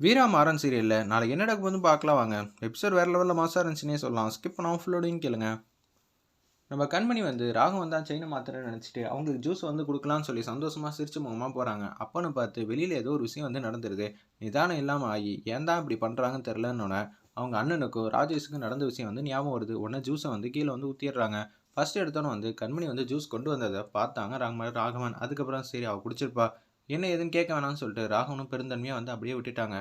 வீரா மாறன் சீரியலில் நாளைக்கு என்ன நடக்க வந்து பார்க்கலாம் வாங்க. எபிசோட் வேறு லெவலில் மாசாக இருந்துச்சுன்னே சொல்லலாம். ஸ்கிப் பண்ணாமல் ஃபுல்லோடையும் கேளுங்க. நம்ம கண்மணி வந்து ராகம் வந்தால் செயினை மாத்திரன்னு நினச்சிட்டு அவங்களுக்கு ஜூஸ் வந்து கொடுக்கலான்னு சொல்லி சந்தோஷமாக சிரிச்சு முகமாக போகிறாங்க அப்போன்னு பார்த்து வெளியில் ஏதோ ஒரு விஷயம் வந்து நடந்துருது. நிதானம் இல்லாமல் ஆகி ஏன் தான் இப்படி பண்ணுறாங்கன்னு தெரிலன்னொன்னே அவங்க அண்ணனுக்கும் ராஜேஷுக்கும் நடந்த விஷயம் வந்து ஞாபகம் வருது. உடனே ஜூஸை வந்து கீழே வந்து ஊற்றிடுறாங்க ஃபஸ்ட்டு எடுத்தோன்னே வந்து கண்மணி வந்து ஜூஸ் கொண்டு வந்ததை பார்த்தாங்க ராகமன் ராகவன். அதுக்கப்புறம் சரி அவள் குடிச்சிருப்பா. என்ன ஏதுன்னு கேட்க வேணாம்னு சொல்லிட்டு ராகவனும் பெருந்தன்மையாக வந்து அப்படியே விட்டுட்டாங்க.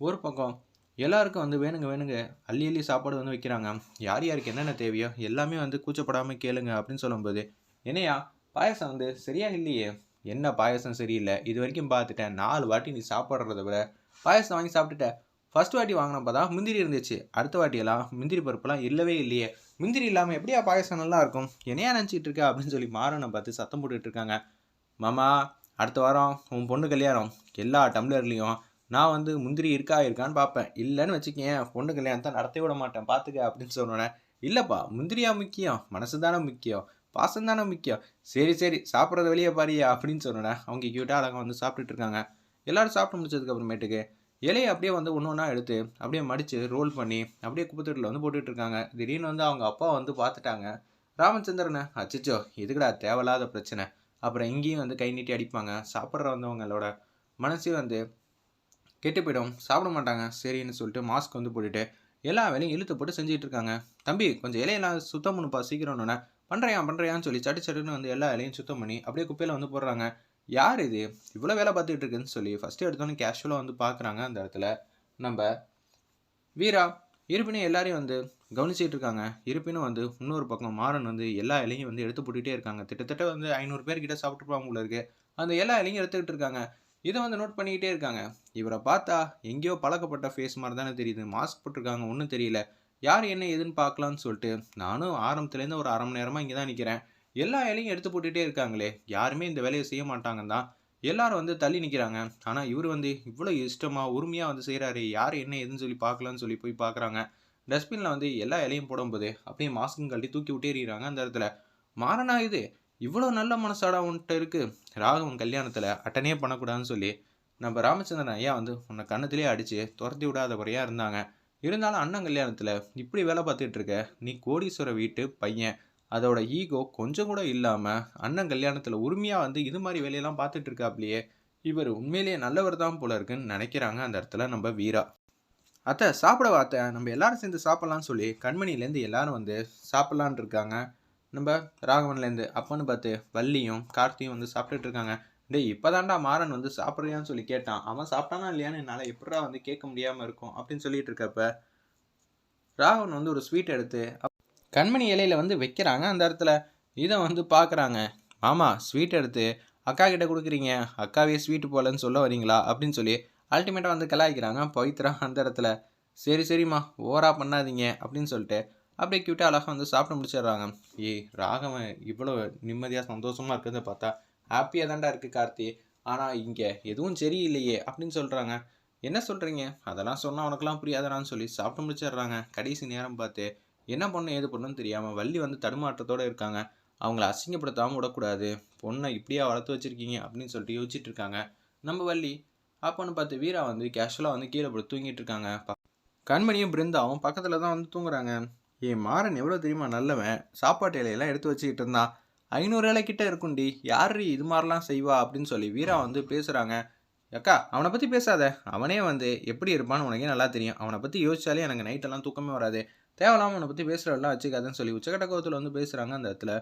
ஒரு பக்கம் எல்லாருக்கும் வந்து வேணுங்க வேணுங்க அள்ளி அள்ளி சாப்பாடு வந்து வைக்கிறாங்க. யார் யாருக்கு என்னென்ன தேவையோ எல்லாமே வந்து கூச்சப்படாமல் கேளுங்க அப்படின்னு சொல்லும்போது என்னையா பாயசம் வந்து சரியாக இல்லையே. என்ன பாயசம் சரியில்லை? இது வரைக்கும் பார்த்துட்டேன். நாலு வாட்டி நீ சாப்பிட்றத விட பாயசம் வாங்கி சாப்பிட்டுட்ட. ஃபஸ்ட் வாட்டி வாங்கினப்போ தான் முந்திரி இருந்துச்சு. அடுத்த வாட்டியெல்லாம் முந்திரி பருப்புலாம் இல்லவே இல்லையே. முந்திரி இல்லாமல் எப்படியா பாயசம் நல்லா இருக்கும்? என்னையா நினச்சிட்டு இருக்க? அப்படின்னு சொல்லி மாறனை பார்த்து சத்தம் போட்டுட்டு இருக்காங்க. மாமா அடுத்த வாரம் உன் பொண்ணு கல்யாணம் எல்லா டம்ளர்லேயும் நான் வந்து முந்திரி இருக்கா இருக்கான்னு பார்ப்பேன். இல்லைன்னு வச்சுக்கேன் பொண்ணு கல்யாணத்தை நடத்தி விட மாட்டேன். பார்த்துக்க அப்படின்னு சொன்னோன்னே இல்லைப்பா முந்திரியா முக்கியம் மனசு தானே முக்கியம் பாசம் தானே முக்கியம். சரி சரி சாப்பிட்றத வெளியே பாரியா அப்படின்னு சொன்னோன்னே அவங்க கியூட்டாக அழகாக வந்து சாப்பிட்டுட்டு இருக்காங்க. எல்லோரும் சாப்பிட்டு முடிச்சதுக்கு அப்புறமேட்டுக்கு இலையை அப்படியே வந்து ஒன்று ஒன்றா எடுத்து அப்படியே மடித்து ரோல் பண்ணி அப்படியே குப்பத்தொட்டில் வந்து போட்டுட்ருக்காங்க திடீர்னு வந்து அவங்க அப்பா வந்து பார்த்துட்டாங்க. ராமச்சந்திரனை அச்சச்சோ இதுக்கடா தேவையில்லாத பிரச்சனை? அப்புறம் இங்கேயும் வந்து கை நீட்டி அடிப்பாங்க. சாப்பிட்ற வந்தவங்களோட மனசே வந்து கெட்டு போயிடும். சாப்பிட மாட்டாங்க. சரின்னு சொல்லிட்டு மாஸ்க் வந்து போட்டுட்டு எல்லா வேலையும் இழுத்து போட்டு செஞ்சுட்டு இருக்காங்க. தம்பி கொஞ்சம் இலையெல்லாம் சுத்தம் பண்ணுப்பா. சீக்கிரம்னு பண்ணுறியா பண்ணுறையான்னு சொல்லி சட்டு சட்டுன்னு வந்து எல்லா இலையும் சுத்தம் பண்ணி அப்படியே குப்பையில் வந்து போடுறாங்க. யார் இது? இவ்வளோ வேலை பார்த்துட்டு இருக்குன்னு சொல்லி ஃபஸ்ட்டு எடுத்தோன்னே கேஷுவலாக வந்து பார்க்குறாங்க அந்த இடத்துல. நம்ம வீரா இருப்பினும் எல்லாரையும் வந்து கவனிச்சிட்டு இருக்காங்க இருப்பினும் வந்து இன்னொரு பக்கம் மாறன் வந்து எல்லா இலையும் வந்து எடுத்து போட்டுகிட்டே இருக்காங்க. கிட்டத்தட்ட வந்து ஐநூறு பேர் கிட்ட சாப்பிட்டுருப்பாங்க போல இருக்கு. அந்த எல்லா இலையும் எடுத்துக்கிட்டு இருக்காங்க இதை வந்து நோட் பண்ணிக்கிட்டே இருக்காங்க. இவரை பார்த்தா எங்கேயோ பழக்கப்பட்ட ஃபேஸ் மாதிரி தானே தெரியுது. மாஸ்க் போட்டிருக்காங்க ஒன்றும் தெரியல. யார் என்ன ஏதுன்னு பார்க்கலான்னு சொல்லிட்டு நானும் ஆரம்பத்துலேருந்து ஒரு அரை மணி நேரமாக இங்கே தான் நிற்கிறேன் எல்லா இலையும் எடுத்து போட்டுகிட்டே இருக்காங்களே. யாருமே இந்த வேலையை செய்ய மாட்டாங்க தான் எல்லாரும் வந்து தள்ளி நிற்கிறாங்க ஆனால் இவர் வந்து இவ்வளோ இஷ்டமாக உரிமையாக வந்து செய்கிறாரு யார் என்ன ஏதுன்னு சொல்லி பார்க்கலான்னு சொல்லி போய் பார்க்குறாங்க. டஸ்ட்பினில் வந்து எல்லா இலையும் போடும்போது அப்படியே மாஸ்க்கும் கழட்டி தூக்கி விட்டே அந்த இடத்துல. மாறனா இது? இவ்வளோ நல்ல மனசாடா உன்கிட்ட இருக்குது ராகவன் கல்யாணத்தில் அட்டனே பண்ணக்கூடாதுன்னு சொல்லி நம்ம ராமச்சந்திரன் ஐயா வந்து உன்னை கண்ணத்திலே அடித்து துரத்தி விடாத குறையாக இருந்தாங்க. இருந்தாலும் அண்ணன் கல்யாணத்தில் இப்படி வேலை பார்த்துட்டு இருக்க நீ கோடீஸ்வர வீட்டு பையன். அதோட ஈகோ கொஞ்சம் கூட இல்லாமல் அண்ணன் கல்யாணத்தில் உரிமையாக வந்து இது மாதிரி வேலையெல்லாம் பார்த்துட்டு இருக்காப்லையே. இவர் உண்மையிலேயே நல்லவர் தான் போல இருக்குன்னு நினைக்கிறாங்க அந்த இடத்துல நம்ம வீரா. அத்தை சாப்பிட அத்தை? நம்ம எல்லாரும் சேர்ந்து சாப்பிட்லான்னு சொல்லி கண்மணிலேருந்து எல்லாரும் வந்து சாப்பிட்லான் இருக்காங்க. நம்ம ராகவன்லேருந்து அப்பன்னு பார்த்து வள்ளியும் கார்த்தியும் வந்து சாப்பிட்டுட்டு இருக்காங்க. டேய் இப்போதான்டா மாறன் வந்து சாப்பிட்றியான்னு சொல்லி கேட்டான். அவன் சாப்பிட்டானா இல்லையான்னு என்னால் எப்படா வந்து கேட்க முடியாமல் இருக்கும் அப்படின்னு சொல்லிட்டு இருக்கப்ப ராகவன் வந்து ஒரு ஸ்வீட் எடுத்து கண்மணி இலையில வந்து வைக்கிறாங்க அந்த இடத்துல. இதை வந்து பார்க்குறாங்க. ஆமாம் ஸ்வீட் எடுத்து அக்கா கிட்ட கொடுக்குறீங்க. அக்காவே ஸ்வீட்டு போலன்னு சொல்ல வரீங்களா? அப்படின்னு சொல்லி அல்டிமேட்டாக வந்து கலாய்க்கிறாங்க. பவித்ரா அந்த இடத்துல சரி சரிம்மா ஓரா பண்ணாதீங்க அப்படின்னு சொல்லிட்டு அப்படியே கியூட்டாக அழகாக வந்து சாப்பிட முடிச்சிடுறாங்க. ஏய் ராகவன் இவ்வளோ நிம்மதியாக சந்தோஷமாக இருக்கிறத பார்த்தா ஹாப்பியாக தாண்டா இருக்குது கார்த்தி. ஆனால் இங்கே எதுவும் சரியில்லையே அப்படின்னு சொல்கிறாங்க என்ன சொல்கிறீங்க அதெல்லாம் சொன்னால் உனக்கெல்லாம் புரியாதடான்னு சொல்லி சாப்பிட்டு முடிச்சிடுறாங்க. கடைசி நேரம் பார்த்து என்ன பொண்ணு ஏது பொண்ணுன்னு தெரியாமல் வள்ளி வந்து தடுமாற்றத்தோடு இருக்காங்க. அவங்கள அசிங்கப்படுத்தாமல் விடக்கூடாது. பொண்ணை இப்படியா வளர்த்து வச்சுருக்கீங்க அப்படின்னு சொல்லிட்டு யோசிச்சுட்டு இருக்காங்க. நம்ம வள்ளி அப்போன்னு பார்த்து வீரா வந்து கேஷுவலாக வந்து கீழே போட்டு தூங்கிட்டு இருக்காங்க. கண்மணியும் பிருந்தாவும் பக்கத்தில் தான் வந்து தூங்குறாங்க. ஏன் மாறன் எவ்வளோ தெரியுமா? நல்லவன். சாப்பாட்டு இலையெல்லாம் எடுத்து வச்சுக்கிட்டு இருந்தான். ஐநூறு இலை கிட்ட இருக்குண்டி. யார் இது மாதிரிலாம் செய்வா? அப்படின்னு சொல்லி வீரா வந்து பேசுகிறாங்க அக்கா அவனை பற்றி பேசாத. அவனே வந்து எப்படி இருப்பான்னு உனக்கே நல்லா தெரியும். அவனை பற்றி யோசிச்சாலே எனக்கு நைட்டெல்லாம் தூக்கமே வராது. தேவையில்லாம உன்னை பற்றி பேசுகிறவெல்லாம் வச்சுக்காதுன்னு சொல்லி உச்சக்கட்ட கோவத்தில் வந்து பேசுகிறாங்க அந்த இடத்துல.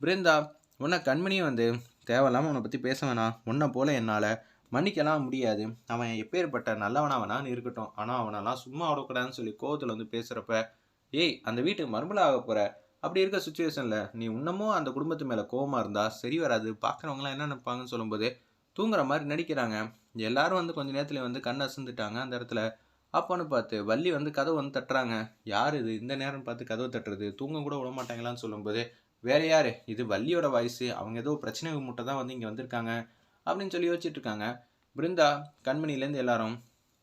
பிருந்தா உன்னை கண்மணியும் வந்து தேவையில்லாமல் உன்னை பற்றி பேச வேணாம். உன்னை போல என்னால். மன்னிக்கலாம் முடியாது. அவன் எப்பேற்பட்ட நல்லவனாவனான்னு இருக்கட்டும். ஆனால் அவனெல்லாம் சும்மா விடக்கூடாதுன்னு சொல்லி கோவத்தில் வந்து பேசுகிறப்ப ஏய் அந்த வீட்டுக்கு மறுமலாக போகிற அப்படி இருக்க சுச்சுவேஷனில் நீ இன்னமும் அந்த குடும்பத்து மேலே கோவமாக இருந்தால் சரி வராது. பார்க்குறவங்களாம் என்ன நினைப்பாங்கன்னு சொல்லும்போது தூங்குற மாதிரி நடிக்கிறாங்க. எல்லாரும் வந்து கொஞ்சம் நேரத்தில் வந்து கண் அசந்துட்டாங்க அந்த இடத்துல. அப்போன்னு பார்த்து வள்ளி வந்து கதவு வந்து தட்டுறாங்க. யார் இது? இந்த நேரம் பார்த்து கதவு தட்டுறது. தூங்க கூட விட மாட்டாங்களான்னு சொல்லும்போது வேற யார்? இது வள்ளியோட வாய்ஸு அவங்க ஏதோ பிரச்சனை மூட்டை தான் வந்து இங்கே வந்திருக்காங்க. அப்படின்னு சொல்லி யோசிச்சுட்டு இருக்காங்க பிருந்தா கண்மணிலேருந்து எல்லாரும்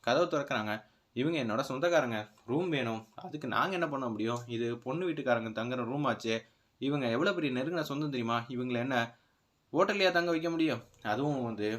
கதவை திறக்கிறாங்க. இவங்க என்னோட சொந்தக்காரங்க. ரூம் வேணும். அதுக்கு நாங்கள் என்ன பண்ண முடியும்? இது பொண்ணு வீட்டுக்காரங்க தங்குற ரூம் ஆச்சு. இவங்க எவ்வளோ பெரிய நெருங்கின சொந்தம் தெரியுமா? இவங்களை என்ன ஹோட்டல்லையா தங்க வைக்க முடியும்? அதுவும் வந்து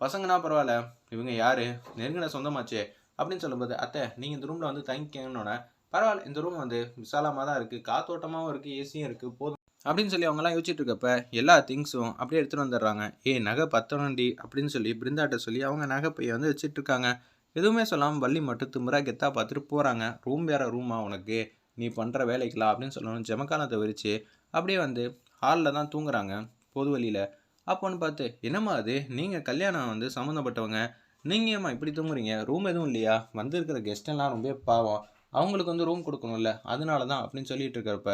பசங்கன்னா பரவாயில்ல. இவங்க யார்? நெருங்கின சொந்தமாச்சே. அப்படின்னு சொல்லும்போது அத்தை நீங்கள் இந்த ரூமில் வந்து தங்கிக்கணுன்னே பரவாயில்ல. இந்த ரூம் வந்து விசாலமாக தான் இருக்குது காத்தோட்டமாகவும் இருக்குது ஏசியும் இருக்குது போதும். அப்படின்னு சொல்லி அவங்கலாம் யோசிச்சுட்டு இருக்கப்ப எல்லா திங்ஸும் அப்படியே எடுத்துகிட்டு வந்துடுறாங்க. ஏ நகை பத்தணுண்டி அப்படின்னு சொல்லி பிருந்தாட்ட சொல்லி அவங்க நகை பையை வந்து வச்சுட்டு இருக்காங்க. எதுவுமே சொல்லாமல் வள்ளி மட்டும் திமுறா கெத்தா பார்த்துட்டு போகிறாங்க ரூம் வேறு ரூமா உனக்கு? நீ பண்ணுற வேலைக்கலாம் அப்படின்னு சொல்லணும். ஜமக்காலத்தை விரித்து அப்படியே வந்து ஹாலில் தான் தூங்குறாங்க. பொது வழியில். அப்போன்னு பார்த்து என்னம்மா அது? நீங்கள் கல்யாணம் வந்து சம்மந்தப்பட்டவங்க. நீங்கள் ஏம்மா இப்படி தூங்குறீங்க? ரூம் எதுவும் இல்லையா? வந்திருக்கிற கெஸ்டெல்லாம் ரொம்ப பாவம். அவங்களுக்கு வந்து ரூம் கொடுக்கணும்ல. அதனால தான் அப்படின்னு சொல்லிட்டு இருக்கிறப்ப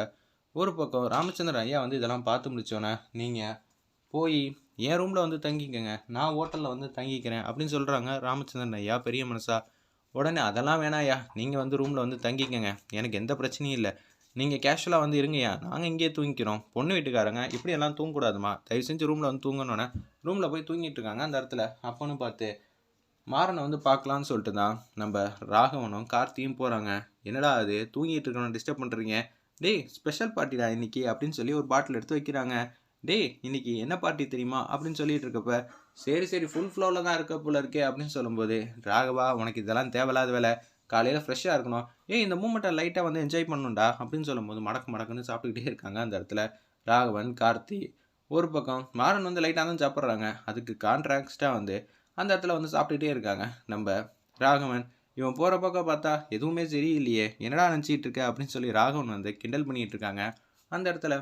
ஒரு பக்கம் ராமச்சந்திரன் ஐயா வந்து இதெல்லாம் பார்த்து முடிச்சோன்னே நீங்கள் போய் என் ரூமில் வந்து தங்கிக்கங்க. நான் ஹோட்டலில் வந்து தங்கிக்கிறேன். அப்படின்னு சொல்கிறாங்க ராமச்சந்திரன் ஐயா பெரிய மனசா. உடனே அதெல்லாம் வேணாயா நீங்கள் வந்து ரூமில் வந்து தங்கிக்கங்க. எனக்கு எந்த பிரச்சனையும் இல்லை. நீங்கள் கேஷுவலாக வந்து இருங்கய்யா நாங்கள் இங்கேயே தூங்கிக்கிறோம். பொண்ணு வீட்டுக்காரங்க இப்படி எல்லாம் தூங்கக்கூடாதுமா. தயவு செஞ்சு ரூமில் வந்து தூங்கணுன்னே ரூமில் போய் தூங்கிட்டு இருக்காங்க அந்த இடத்துல. அப்போன்னு பார்த்து மாறனை வந்து பார்க்கலான்னு சொல்லிட்டு தான் நம்ம ராகவனும் கார்த்தியும் போகிறாங்க என்னடா அது? தூங்கிட்டு இருக்கணும் டிஸ்டர்ப் பண்ணுறீங்க டேய் ஸ்பெஷல் பார்ட்டிடா இன்னைக்கு? அப்படின்னு சொல்லி ஒரு பாட்டில் எடுத்து வைக்கிறாங்க. டேய் இன்னைக்கு என்ன பார்ட்டி தெரியுமா? அப்படின்னு சொல்லிட்டு இருக்கப்ப சரி சரி ஃபுல் ஃப்ளோவில் தான் இருக்க போல இருக்கே அப்படின்னு சொல்லும்போது ராகவா உனக்கு இதெல்லாம் தேவையில்லாத வேலை. காலையில் ஃப்ரெஷ்ஷாக இருக்கணும். ஏய் இந்த மூமெண்ட்டை லைட்டாக வந்து என்ஜாய் பண்ணணும்டா அப்படின்னு சொல்லும்போது மடக்கு மடக்குன்னு சாப்பிட்டுக்கிட்டே இருக்காங்க அந்த இடத்துல ராகவன் கார்த்தி. ஒரு பக்கம் மாறன் வந்து லைட்டாக தான் சாப்பிட்றாங்க. அதுக்கு கான்ட்ராக்ஸ்டாக வந்து அந்த இடத்துல வந்து சாப்பிட்டுக்கிட்டே இருக்காங்க. நம்ம ராகவன் இவன் போகிற பக்கம் பார்த்தா எதுவுமே சரியில்லையே. என்னடா நினச்சிட்டு இருக்க? அப்படின்னு சொல்லி ராகவன் வந்து கிண்டல் பண்ணிகிட்டு இருக்காங்க. அந்த இடத்துல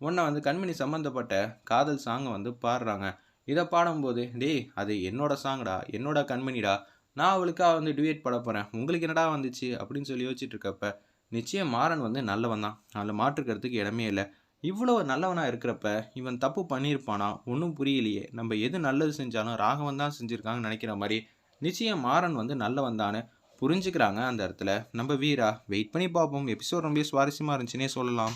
உன்னை வந்து கண்மணி சம்மந்தப்பட்ட காதல் சாங்கை வந்து பாடுறாங்க. இதை பாடும்போது டேய் அது என்னோட சாங்டா என்னோட கண்மணிடா? நான் அவளுக்காக வந்து டிவேட் பாட போகிறேன் உங்களுக்கு என்னடா வந்துச்சு? அப்படின்னு சொல்லி யோசிச்சுட்டு இருக்கப்ப நிச்சயம் மாறன் வந்து நல்லவன் தான். அதில் மாற்றுக்கிறதுக்கு இடமே இல்லை. இவ்வளோ நல்லவனாக இருக்கிறப்ப இவன் தப்பு பண்ணியிருப்பானா? ஒன்றும் புரியலையே. நம்ம எது நல்லது செஞ்சாலும் ராகவன் தான் செஞ்சுருக்காங்கன்னு நினைக்கிற மாதிரி நிச்சயம் மாறன் வந்து நல்லவன் தானே புரிஞ்சுக்கிறாங்க அந்த இடத்துல. நம்ம வீரா வெயிட் பண்ணி பார்ப்போம். எபிசோட் ரொம்ப சுவாரஸ்யமாக இருந்துச்சுன்னே சொல்லலாம்.